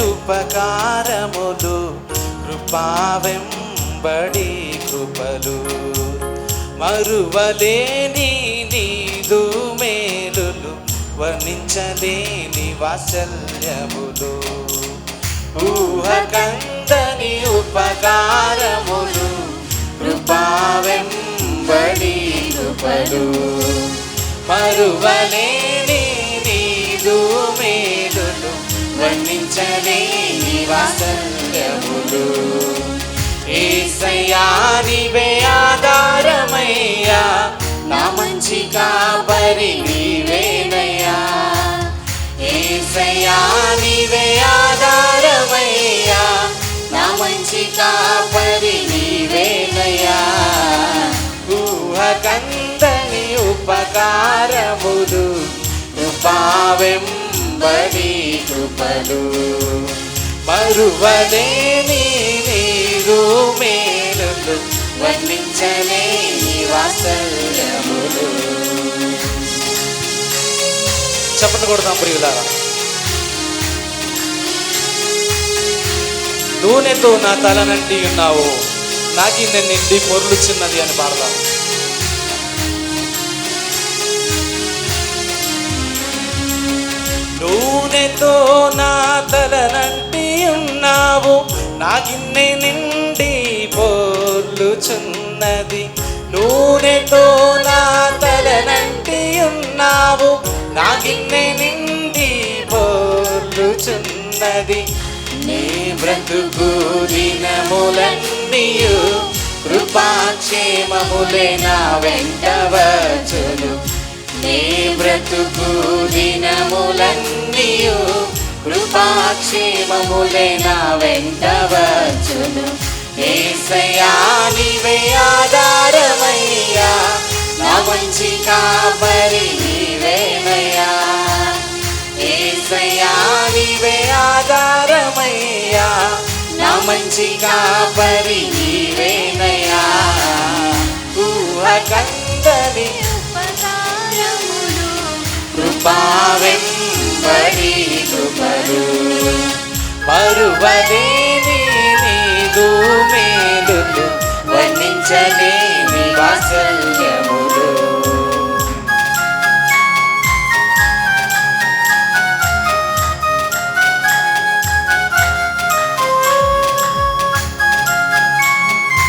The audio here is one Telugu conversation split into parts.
ఉపకారములు కృపావెంబడి కృపలు. మరువలేని నీదు మేలులు వర్ణించలేని వాత్సల్యములు. ఊహకందని ఉపకారములు కృపావెంబడి కృపలు. మరువలేని వర్ణించలేని వాత్సల్యములు. ఏసయ్యా నీవే ఆధారమయ్యా. నా మంచి కాబరి నీవేనయ్యా. ఏసయ్యా నీవే ఆధారమయ్యా. నా మంచి కాపరి నీవేనయ్యా. ఊహకందని ఉపకారములు కృపావెంబడి కృపలు. మరువలేని నీరు మేలులు వర్ణించలేని వాత్సల్యములు. చెప్పండి కొడతాం ప్రియులారా. నూనెతో నా తలనంటి ఉన్నావు. నాకి నేను నిండి పొర్లుచున్నది అని పాడదాం. గిన్నె నిండి పోర్లుచున్నది. నూనెతో నా తలనంటి ఉన్నావు. నా గిన్నె నిండి పోర్లుచున్నది. నీ బ్రతుకు దినములన్నీయు. కృపాక్షేమములే నా వెంట వచ్చును. నీ బ్రతుకు దినములన్నీయు. కృపాక్షేమములే నా వెంట వచ్చును. ఏసయ్యా ఆధారమయ్యా. నా మంచి కాపరి నీవేనయ్యా. ఏసయ్యా ఆధారమయ్యా. నా మంచి కాపరి నీవేనయ్యా. ఊహకందని మరువలేని నీదు మేలులు వర్ణించలేని వాత్సల్యములు.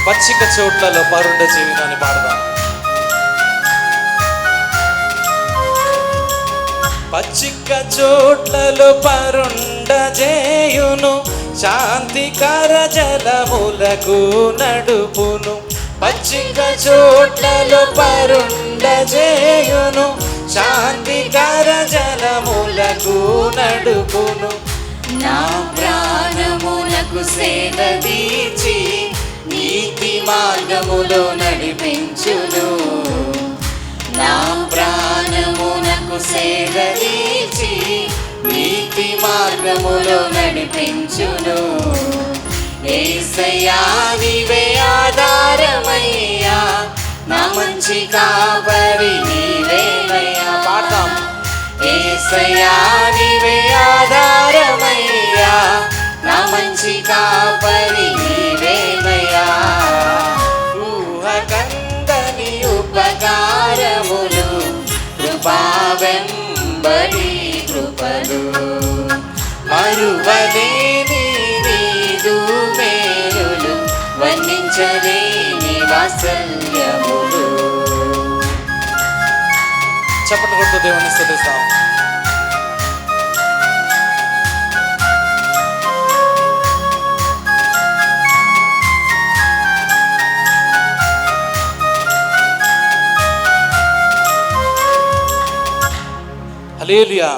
పచ్చిక చోట్లలో పరుండ జీవితాన్ని పాడదాం. చోట్లలో పరుండ చేయును శాంతికర జలములకు నడుపును. పచ్చిక చోట్లలో పరుండ చేయును శాంతికర జలములకు నడుపును. నా ప్రాణములకు సేవ దీచి నీతి మార్గములో నడిపి మార్గములో నడిపించును. ఏసయ్యా నీవే ఆధారమయ్యా. నా మంచి కాపరి పాడతాం ఏసయ్యా నీవే ఆధారమయ్యా. నా మంచి కాపరి ఊహకందని ఉపకారములు కృపావెంబడి కృపలు. మరువలేని నీదు మేలులు వర్ణించలేని వాత్సల్యములు చెప్పండి కొడుతూ దేవుని స్థుతిస్తాం. హల్లెలూయా.